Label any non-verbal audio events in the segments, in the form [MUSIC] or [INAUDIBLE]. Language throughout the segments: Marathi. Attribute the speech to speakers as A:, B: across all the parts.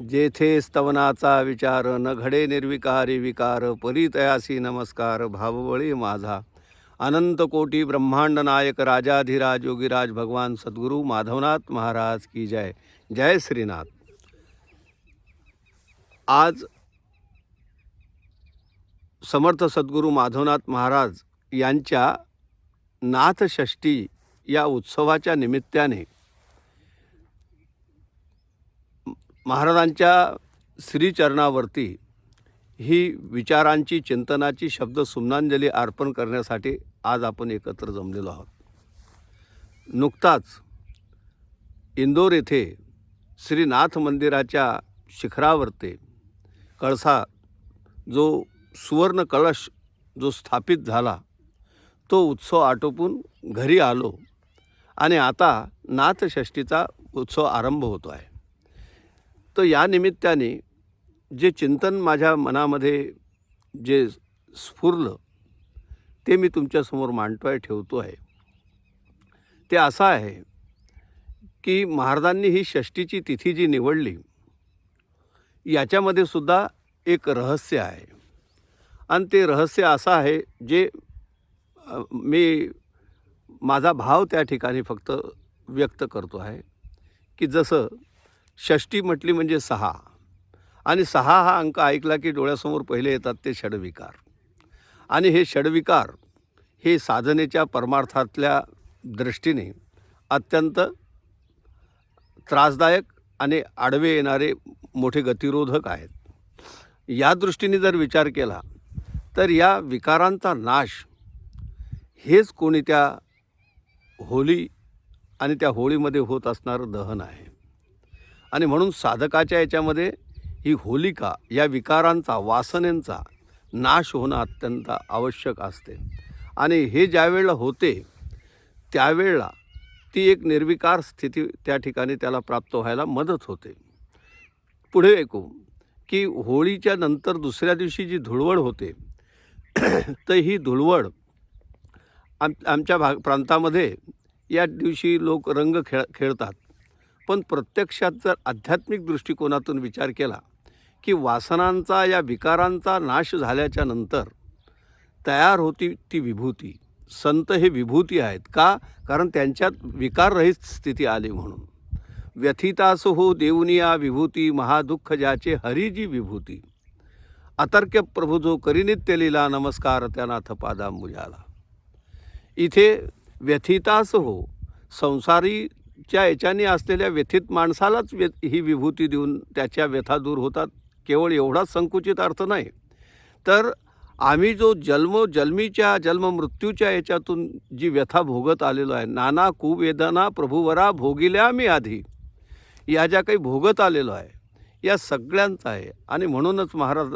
A: जेथे स्तवनाचा विचार न घडे निर्विकारी विकार परितयासी नमस्कार भावबळी माझा. अनंत कोटी ब्रह्मांड नायक राजाधिराज योगीराज भगवान सद्गुरू माधवनाथ महाराज की जय. जय श्रीनाथ. आज समर्थ सद्गुरू माधवनाथ महाराज यांच्या नाथषष्ठी या उत्सवाच्या निमित्ताने महाराजांच्या श्रीचरणावरती ही विचारांची चिंतनाची शब्द सुमनांजली अर्पण करण्यासाठी आज आपण एकत्र जमलेलो आहोत. नुकताच इंदोर येथे श्रीनाथ मंदिराच्या शिखरावरती कळसा जो सुवर्ण कळश जो स्थापित झाला तो उत्सव आटोपून घरी आलो आणि आता नाथषष्ठीचा उत्सव आरंभ होतो आहे तर या निमित्ताने जे चिंतन माझ्या मनामध्ये जे स्फुरलं ते मी तुमच्यासमोर मांडतो आहे ठेवतो आहे. ते असं आहे की महाराजांनी ही षष्टीची तिथी जी निवडली याच्यामध्ये सुद्धा एक रहस्य आहे. आणि ते रहस्य असं आहे जे मी माझा भाव त्या ठिकाणी फक्त व्यक्त करतो आहे की जसं षष्टी म्हटली म्हणजे सहा. आणि सहा हा अंक ऐकला की डोळ्यासमोर पहिले येतात ते षडविकार. आणि हे षडविकार हे साधनेच्या परमार्थातल्या दृष्टीने अत्यंत त्रासदायक आणि आडवे येणारे मोठे गतिरोधक आहेत. या दृष्टीने जर विचार केला तर या विकारांचा नाश हेच कोणी त्या होली आणि त्या होळीमध्ये होत असणारं दहन आहे. आणि म्हणून साधकाच्या याच्यामध्ये ही होलिका या विकारांचा वासनेंचा नाश होणं अत्यंत आवश्यक असते. आणि हे ज्यावेळेला होते त्यावेळेला ती एक निर्विकार स्थिती त्या ठिकाणी त्याला प्राप्त व्हायला मदत होते. पुढे ऐकू की होळीच्या नंतर दुसऱ्या दिवशी जी धुळवड होते [CLEARS THROAT] तर ही धुळवड आम आमच्या भाग प्रांतामध्ये या दिवशी लोक रंग खेळ खेळतात. पण प्रत्यक्षात जर आध्यात्मिक दृष्टिकोनातून विचार केला की वासनांचा या विकारांचा नाश झाल्याच्यानंतर तयार होती ती विभूती. संत हे विभूती आहेत का? कारण त्यांच्यात विकाररहित स्थिती आली म्हणून. व्यथितास हो देऊनिया विभूती महादुःख ज्याचे हरिजी विभूती. अतर्क्य प्रभू जो करिनित्य लीला नमस्कार त्यानाथ पादांबुजाला. इथे व्यथितास हो संसारी च्या याच्याने असलेल्या व्यथित माणसालाच व्य ही विभूती देऊन त्याच्या व्यथा दूर होतात. केवळ एवढाच संकुचित अर्थ नाही. तर आम्ही जो जन्म जन्मीच्या जन्ममृत्यूच्या याच्यातून जी व्यथा भोगत आलेलो आहे नाना कुवेदना प्रभुवरा भोगिल्या मी आधी या ज्या काही भोगत आलेलो आहे या सगळ्यांचा आहे आणि म्हणूनच महाराज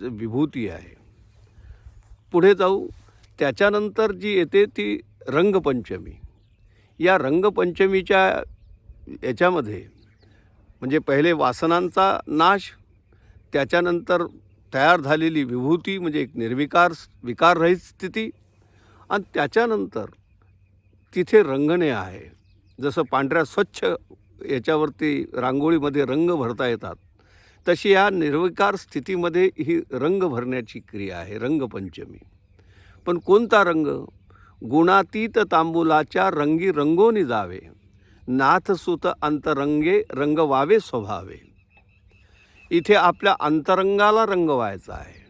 A: विभूती आहे. पुढे जाऊ. त्याच्यानंतर जी येते ती रंगपंचमी. या रंगपंचमीच्या याच्यामध्ये म्हणजे पहिले वासनांचा नाश त्याच्यानंतर तयार झालेली विभूती म्हणजे एक निर्विकार विकाररहित स्थिती आणि त्याच्यानंतर तिथे रंगणे आहे. जसं पांढऱ्या स्वच्छ याच्यावरती रांगोळीमध्ये रंग भरता येतात तशी या निर्विकार स्थितीमध्ये ही रंग भरण्याची क्रिया आहे रंगपंचमी. पण कोणता रंग? गुणातीत तांबुलाच्या रंगी रंगोनी जावे. नाथसुत अंतरंगे रंगवावे स्वभावे. इथे आपल्या अंतरंगाला रंगवायचा आहे.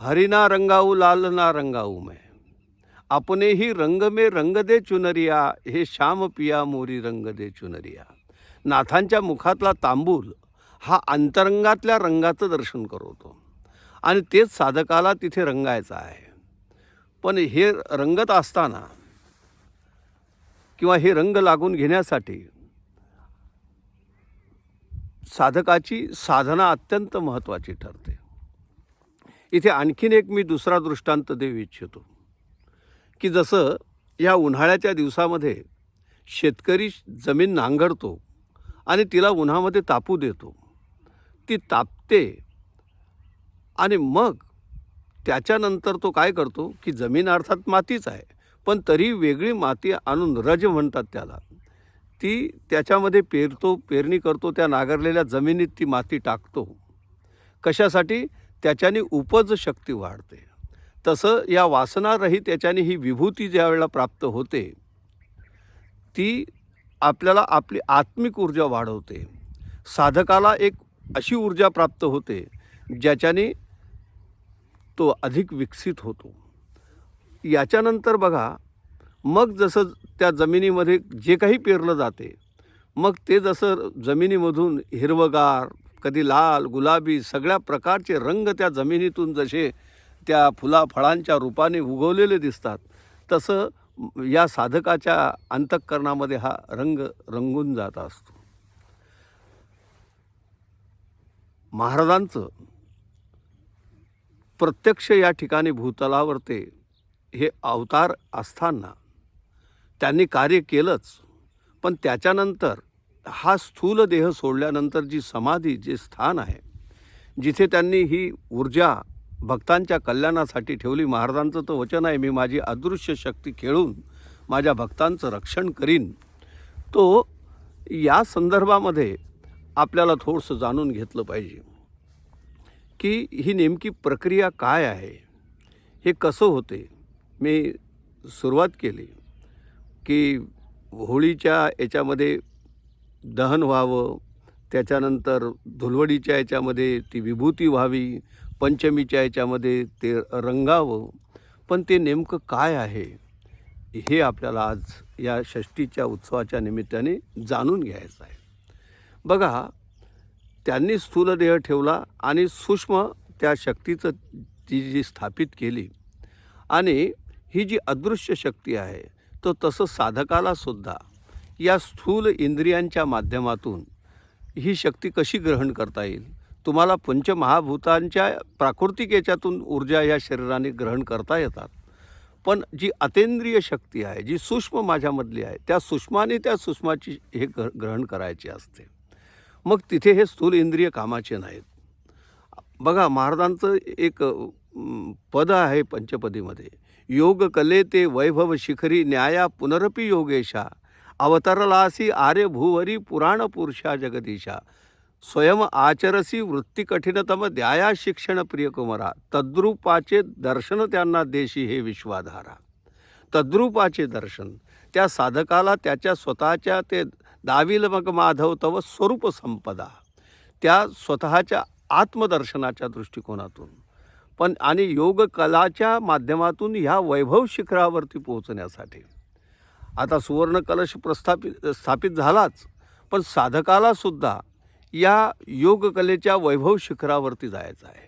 A: हरिना रंगाऊ लाल ना रंगाऊ मैं. अपने ही रंग मे रंग दे चुनरिया हे श्याम पिया मोरी रंग दे चुनरिया. नाथांच्या मुखातला तांबूल हा अंतरंगातल्या रंगाचं दर्शन करवतो. आणि तेच साधकाला तिथे रंगायचं आहे. पण हे रंगत असताना किंवा हे रंग लागून घेण्यासाठी साधकाची साधना अत्यंत महत्त्वाची ठरते. इथे आणखीन एक मी दुसरा दृष्टांत देऊ इच्छितो. की जसं या उन्हाळ्याच्या दिवसामध्ये शेतकरी जमीन नांगरतो आणि तिला उन्हामध्ये तापू देतो. ती तापते आणि मग त्याच्यानंतर तो काय करतो की जमीन अर्थात मातीच आहे पण तरी वेगळी माती आणून रज म्हणतात त्याला. ती त्याच्यामध्ये पेरतो पेरणी करतो त्या नांगरलेल्या जमिनीत ती माती टाकतो. कशासाठी? त्याच्याने उपज शक्ती वाढते. तसं या वासनारहित याच्याने ही विभूती ज्या वेळेला प्राप्त होते ती आपल्याला आपली आत्मिक ऊर्जा वाढवते. साधकाला एक अशी ऊर्जा प्राप्त होते ज्याच्याने तो अधिक विकसित होतो. याच्यानंतर बघा मग जसं त्या जमिनीमध्ये जे काही पेरलं जाते मग ते जसं जमिनीमधून हिरवगार कधी लाल गुलाबी सगळ्या प्रकारचे रंग त्या जमिनीतून जसे त्या फुला फळांच्या रूपाने उगवलेले दिसतात तसं या साधकाच्या अंतःकरणामध्ये हा रंग रंगून जात असतो. महाराजांचं प्रत्यक्ष या ठिकाणी भूतलावरते हे अवतार असताना त्यांनी कार्य केलंच. पण त्याच्यानंतर हा स्थूल देह सोडल्यानंतर जी समाधी जे स्थान आहे जिथे त्यांनी ही ऊर्जा भक्तांच्या कल्याणासाठी ठेवली महाराजांचं तर वचन आहे मी माझी अदृश्य शक्ती खेळून माझ्या भक्तांचं रक्षण करीन. तो या संदर्भामध्ये आपल्याला थोडंसं जाणून घेतलं पाहिजे. की ही नेमकी प्रक्रिया काय आहे? हे कसं होते? मी सुरुवात केली की होळीच्या याच्यामध्ये दहन व्हावं त्याच्यानंतर धुलवडीच्या याच्यामध्ये ती विभूती व्हावी पंचमीच्या याच्यामध्ये ते रंगावं. पण ते नेमकं काय आहे? हे आपल्याला आज या षष्टीच्या उत्सवाच्या निमित्ताने जाणून घ्यायचं आहे. बघा त्यांनी स्थूलदेह ठेवला आणि सूक्ष्म त्या शक्तीचं ती जी स्थापित केली. आणि ही जी अदृश्य शक्ती आहे तो तसं साधकालासुद्धा या स्थूल इंद्रियांच्या माध्यमातून ही शक्ती कशी ग्रहण करता येईल? तुम्हाला पंचमहाभूतांच्या प्राकृतिक याच्यातून ऊर्जा या शरीराने ग्रहण करता येतात. पण जी अतेंद्रिय शक्ती आहे जी सूक्ष्म माझ्यामधली आहे त्या सूक्ष्माने त्या सूक्ष्माची हे ग्र ग्रहण करायची असते. मग तिथे हे स्थूल इंद्रिय कामाचे नाहीत. बघा महाराजांचं एक पद आहे पंचपदीमध्ये. योग कले ते वैभव शिखरी न्याया पुनरपी योगेशा. अवतरलासी आर्य भूवरी पुराण पुरुषा जगदीशा. स्वयं आचरसी वृत्ती कठीणतम द्याया शिक्षण प्रियकुमारा तद्रूपाचे दर्शन त्यांना देशी हे विश्वाधारा. तद्रूपाचे दर्शन. त्या साधकाला त्याच्या स्वतःच्या ते दाविल मग माधव तव स्वरूप संपदा. त्या स्वतःच्या आत्मदर्शनाच्या दृष्टिकोनातून. पण आणि योग कलाच्या माध्यमातून ह्या वैभव शिखरावरती पोहोचण्यासाठी. आता सुवर्ण कलश प्रस्थापित स्थापित झालाच पण साधकाला सुद्धा या योगकलेच्या वैभव शिखरावरती जायचं आहे.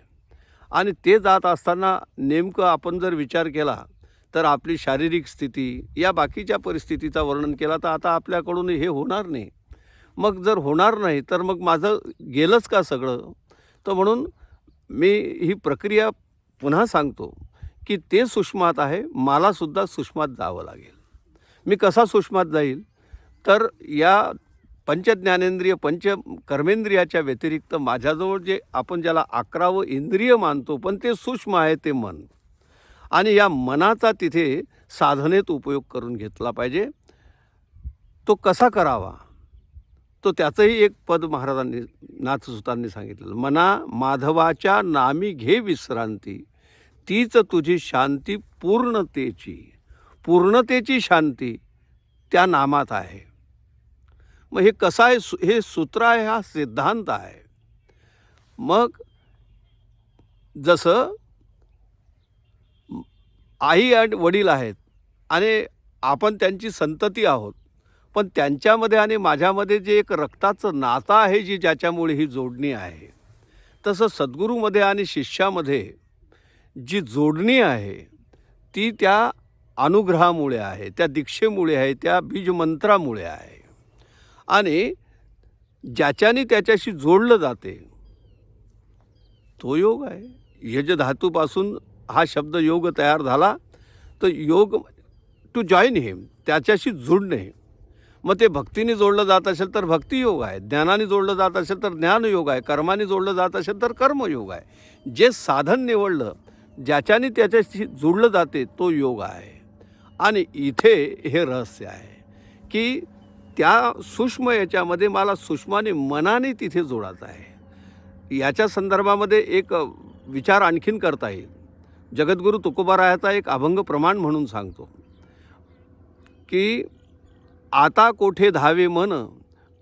A: आणि ते जात असताना नेमकं आपण जर विचार केला तर आपली शारीरिक स्थिती या बाकीच्या परिस्थितीचा वर्णन केला तर आता आपल्याकडून हे होणार नाही. मग जर होणार नाही तर मग माझं गेलंच का सगळं? तर म्हणून मी ही प्रक्रिया पुन्हा सांगतो की ते सुषमात आहे मलासुद्धा सुषमात जावं लागेल. मी कसा सुषमात जाईल? तर या पंचज्ञानेंद्रिय पंच कर्मेंद्रियाच्या व्यतिरिक्त माझ्याजवळ जे आपण ज्याला अकरावं इंद्रिय मानतो पण ते सूक्ष्म आहे ते मन. आणि या मनाचा तिथे साधनेत उपयोग करून घेतला पाहिजे. तो कसा करावा? तो त्याचंही एक पद महाराजांनी नाथसुतांनी सांगितलेलं. मना माधवाच्या नामी घे विश्रांती. तीच तुझी शांती पूर्णतेची. पूर्णतेची शांती त्या नामात आहे. मग हे कसं आहे सु- हे सूत्र आहे हा सिद्धांत आहे. मग जसं आई आणि वडील आहेत. आणि आपण त्यांची संतती आहोत. पण त्यांच्यामध्ये आणि माझ्यामध्ये जे एक रक्ताचं नातं आहे जी ज्याच्यामुळे ही जोडणी आहे. तसं सद्गुरूमध्ये आणि शिष्यामध्ये जी जोडणी आहे ती त्या अनुग्रहामुळे आहे त्या दीक्षेमुळे आहे त्या बीजमंत्रामुळे आहे. आणि ज्याच्याने त्याच्याशी जोडलं जाते तो योग आहे. यज धातूपासून हा शब्द योग तयार झाला तर योग टू जॉईन हिम त्याच्याशी जुडणे मग ते भक्तीने जोडलं जात असेल तर भक्तियोग आहे. ज्ञानाने जोडलं जात असेल तर ज्ञानयोग आहे. कर्माने जोडलं जात असेल तर कर्मयोग आहे. जे साधन निवडलं ज्याच्याने त्याच्याशी जुडलं जाते तो योग आहे. आणि इथे हे रहस्य आहे की त्या सूक्ष्म याच्यामध्ये मला सूक्ष्माने मनाने तिथे जोडायचं आहे. याच्या संदर्भामध्ये एक विचार आणखीन करता येईल. जगद्गुरू तुकोबारायाचा एक अभंग प्रमाण म्हणून सांगतो की आता कोठे धावे मन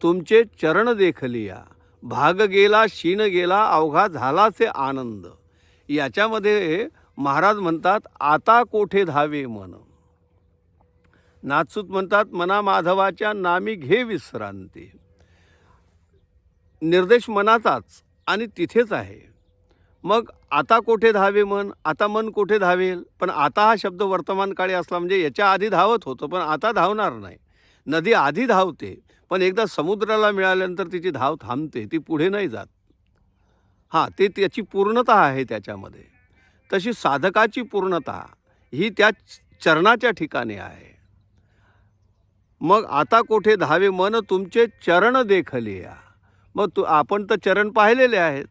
A: तुमचे चरण देखलिया भाग गेला शीन गेला अवघा झालाचे आनंद. याच्यामध्ये महाराज म्हणतात आता कोठे धावे मन. नाचूत म्हणतात मना माधवाच्या नामी घे विश्रांती. निर्देश मनाचाच आणि तिथेच आहे. मग आता कोठे धावे मन? आता मन कोठे धावेल? पण आता हा शब्द वर्तमान काळी असला म्हणजे याच्या आधी धावत होतं पण आता धावणार नाही. नदी आधी धावते पण एकदा समुद्राला मिळाल्यानंतर तिची धाव थांबते ती पुढे नाही जात. हां ते त्याची पूर्णता आहे त्याच्यामध्ये. तशी साधकाची पूर्णता ही त्या चरणाच्या ठिकाणी आहे. मग आता कोठे धावे? मन तुमचे चरण देखलिया. मग तू आपण तर चरण पाहिलेले आहेत.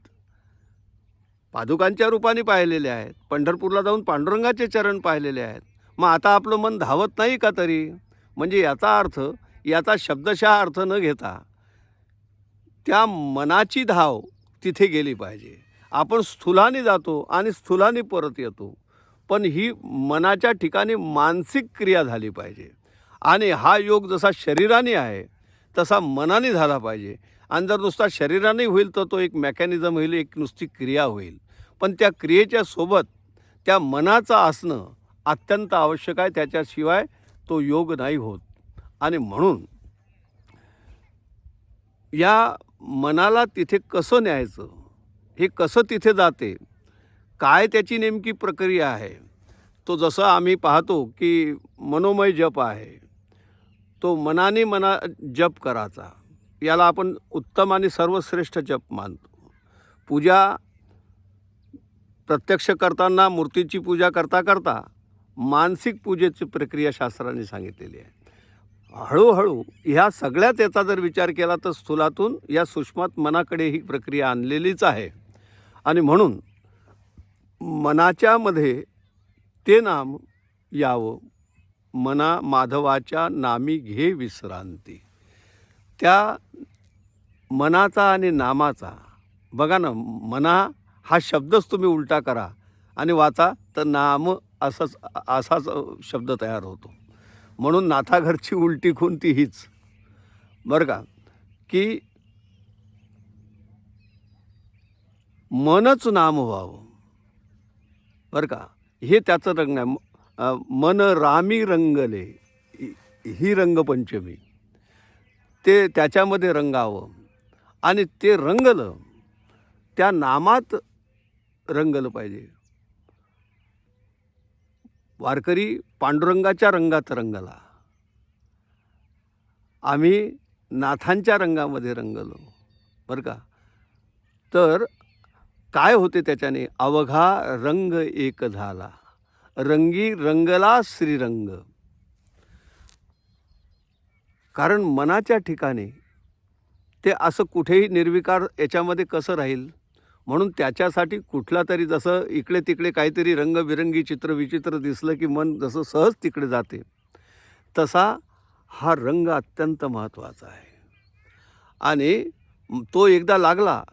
A: पादुकांच्या रूपाने पाहिलेले आहेत. पंढरपूरला जाऊन पांडुरंगाचे चरण पाहिलेले आहेत. मग आता आपलं मन धावत नाही का तरी? म्हणजे याचा अर्थ याचा शब्दशः अर्थ न घेता त्या मनाची धाव तिथे गेली पाहिजे. आपण स्थूलाने जातो आणि स्थूलाने परत येतो. पण ही मनाच्या ठिकाणी मानसिक क्रिया झाली पाहिजे. आणि हा योग जसा शरीराने आहे तसा मनाने झाला पाहिजे. आणि जर नुसता शरीराने होईल तर तो एक मेकॅनिझम होईल एक नुसती क्रिया होईल. पण त्या क्रियेच्या सोबत त्या मनाचं असणं अत्यंत आवश्यक आहे. त्याच्याशिवाय तो योग नाही होत. आणि म्हणून या मनाला तिथे कसं न्यायचं? हे कसं तिथे जाते? काय त्याची नेमकी प्रक्रिया आहे? तो जसं आम्ही पाहतो की मनोमय जप आहे. तो मनाने मना जप करायचा. याला आपण उत्तम आणि सर्वश्रेष्ठ जप मानतो. पूजा प्रत्यक्ष करताना मूर्तीची पूजा करता करता मानसिक पूजेची प्रक्रिया शास्त्राने सांगितलेली आहे. हळूहळू ह्या सगळ्यात याचा जर विचार केला तर स्थूलातून या सुषमात मनाकडे ही प्रक्रिया आणलेलीच आहे. आणि म्हणून मनाच्यामध्ये ते नाम यावं. मना माधवाच्या नामी घे विश्रांती. त्या मनाचा आणि नामाचा. बघा ना मना हा शब्दच तुम्ही उलटा करा आणि वाचा तर नाम असंच असाच शब्द तयार होतो. म्हणून नाथाघरची उलटी खून ती हीच. बरं का? की मनच नाम व्हावं. बरं का? हे त्याचं रंग आहे मन रामी रंगले. ही रंगपंचमी. ते त्याच्यामध्ये रंगावं. आणि ते रंगलं त्या नामात रंगलं पाहिजे. वारकरी पांडुरंगाच्या रंगात रंगला. आम्ही नाथांच्या रंगामध्ये रंगलो. बरं का? तर काय होते त्याच्याने? अवघा रंग एक झाला. रंगी रंगला श्रीरंग. कारण मनाच्या ठिकाणी ते असं कुठेही निर्विकार याच्यामध्ये कसं राहील? म्हणून त्याच्यासाठी कुठला तरी जसं इकडे तिकडे काहीतरी रंगबिरंगी चित्र विचित्र दिसलं की मन जसं सहज तिकडे जाते तसा हा रंग अत्यंत महत्त्वाचा आहे. आणि तो एकदा लागला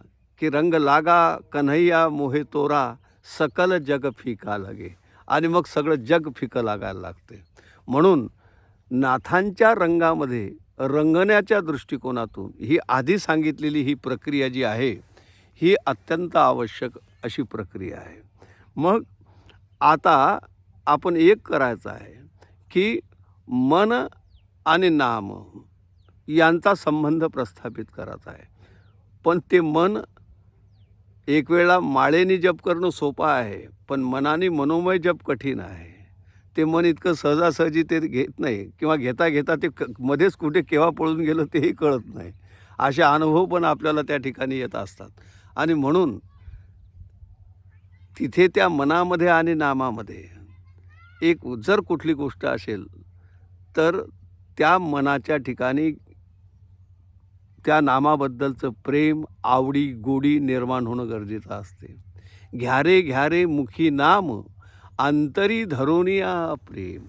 A: की रंग लागा कन्हैया मोहे तोरा सकल जग फिका लगे. आणि मग सगळं जग फिकं लागायला लागते. म्हणून नाथांच्या रंगामध्ये रंगण्याच्या दृष्टिकोनातून ही आधी सांगितलेली ही प्रक्रिया जी आहे ही अत्यंत आवश्यक अशी प्रक्रिया आहे. मग आता आपण एक करायचं आहे की मन आणि नाम यांचा संबंध प्रस्थापित करायचा आहे. पण ते मन एक वेळा माळेने जप करणं सोपं आहे पण मनाने मनोमय जप कठीण आहे. ते मन इतकं सहजासहजी ते घेत नाही किंवा घेता घेता ते क मध्येच कुठे केव्हा पळून गेलं तेही कळत नाही. असे अनुभव पण आपल्याला त्या ठिकाणी येत असतात. आणि म्हणून तिथे त्या मनामध्ये आणि नामामध्ये एक जर कुठली गोष्ट असेल तर त्या मनाच्या ठिकाणी त्या नामाबद्दलचं प्रेम आवडी गोडी निर्माण होणं गरजेचं असते. घ्यारे घ्यारे मुखी नाम अंतरी धरुनिया प्रेम.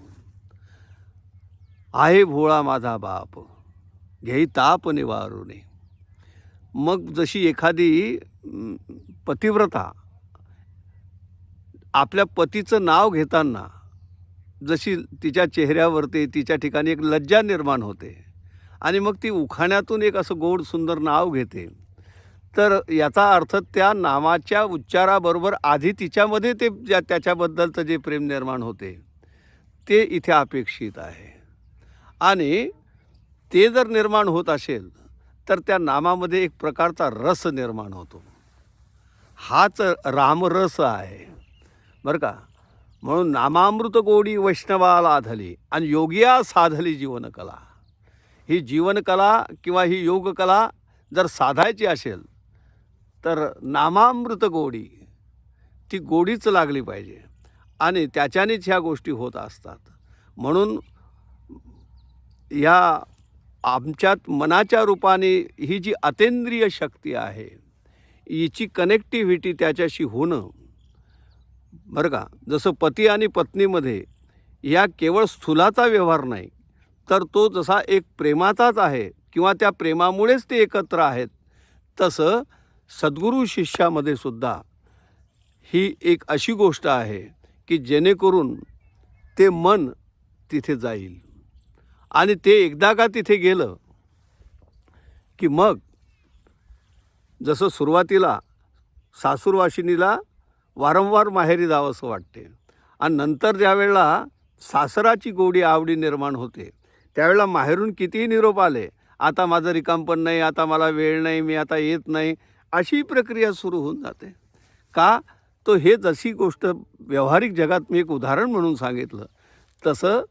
A: आहे भोळा माझा बाप घेई ताप निवारुने. मग जशी एखादी पतिव्रता आपल्या पतीचं नाव घेताना जशी तिच्या चेहऱ्यावरती तिच्या ठिकाणी एक लज्जा निर्माण होते आणि मग ती उखाण्यातून एक असं गोड सुंदर नाव घेते तर याचा अर्थ त्या नामाच्या उच्चाराबरोबर आधी तिच्यामध्ये ते ज्या त्याच्याबद्दलचं जे प्रेम निर्माण होते ते इथे अपेक्षित आहे. आणि ते जर निर्माण होत असेल तर त्या नामामध्ये एक प्रकारचा रस निर्माण होतो. हाच रामरस आहे. बरं का? म्हणून नामामृत गोडी वैष्णवाला आधली आणि योगिया साधली जीवनकला. ही जीवनकला किंवा ही योगकला जर साधायची असेल तर नामामृत गोडी ती गोडीच लागली पाहिजे. आणि त्याच्यानेच ह्या गोष्टी होत असतात. म्हणून या आमच्यात मनाच्या रूपाने ही जी अतेंद्रिय शक्ती आहे हिची कनेक्टिव्हिटी त्याच्याशी होणं बरं का? जसं पती आणि पत्नीमध्ये या केवळ स्थूलाचा व्यवहार नाही तर तो जसा एक प्रेमाचाच आहे किंवा त्या प्रेमामुळेच ते एकत्र आहेत तसं सद्गुरू शिष्यामध्ये सुद्धा ही एक अशी गोष्ट आहे की जेणेकरून ते मन तिथे जाईल. आणि ते एकदा का तिथे गेलं की मग जसं सुरुवातीला सासूरवाशिनीला वारंवार माहेरी जावंसं वाटते आणि नंतर ज्यावेळेला सासराची गोडी आवडी निर्माण होते त्यावेळेला माहेरून कितीही निरोप आले आता माझं रिकामपण नाही आता मला वेळ नाही मी आता येत नाही अशी प्रक्रिया सुरू होऊन जाते. का? तो हे जशी गोष्ट व्यावहारिक जगात मी एक उदाहरण म्हणून सांगितलं तसं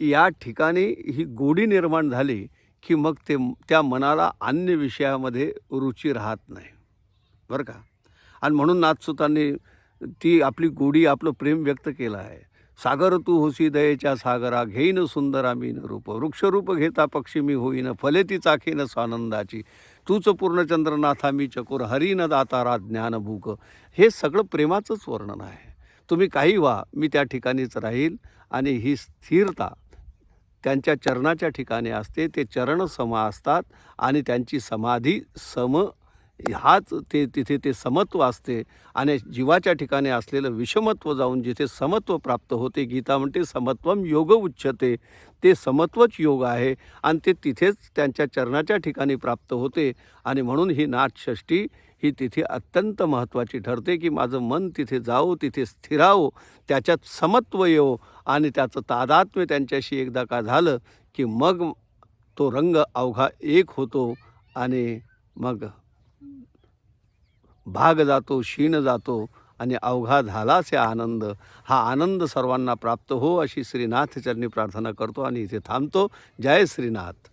A: या ठिकाणी ही गोडी निर्माण झाली की मग ते त्या मनाला अन्य विषयामध्ये रुची राहत नाही. बरं का? आणि म्हणून नाथसुतांनी ती आपली गोडी आपलं प्रेम व्यक्त केलं आहे. सागर तू होसी दयेच्या सागरा घेईन सुंदरा मीन रूप वृक्षरूप घेता पक्षी मी होईन फले ती चाखेन स्वानंदाची. तूच पूर्णचंद्रनाथा मी चकोर हरिन दातारा ज्ञानभूक. हे सगळं प्रेमाचंच वर्णन आहे. तुम्ही काही व्हा मी त्या ठिकाणीच राहील आणि ही स्थिरता त्यांच्या चरणाच्या ठिकाणी असते. ते चरण सम असतात आणि त्यांची समाधी सम हाच ते तिथे ते समत्व असते आणि जीवाच्या ठिकाणी असलेलं विषमत्व जाऊन जिथे समत्व प्राप्त होते गीता म्हणते समत्वम योग उच्चते ते समत्वच योग आहे आणि ते तिथेच त्यांच्या चरणाच्या ठिकाणी प्राप्त होते आणि म्हणून ही नाथषष्ठी ही तिथे अत्यंत महत्त्वाची ठरते की माझं मन तिथे जावो तिथे स्थिरावो त्याच्यात समत्व येवो आणि त्याचं तादात्म्य त्यांच्याशी एकदा का झालं की मग तो रंग अवघा एक होतो आणि मग भाग जातो क्षीण जातो आणि अवघा झालाच या आनंद. हा आनंद सर्वांना प्राप्त हो अशी श्रीनाथचरणी प्रार्थना करतो आणि इथे थांबतो. जय श्रीनाथ.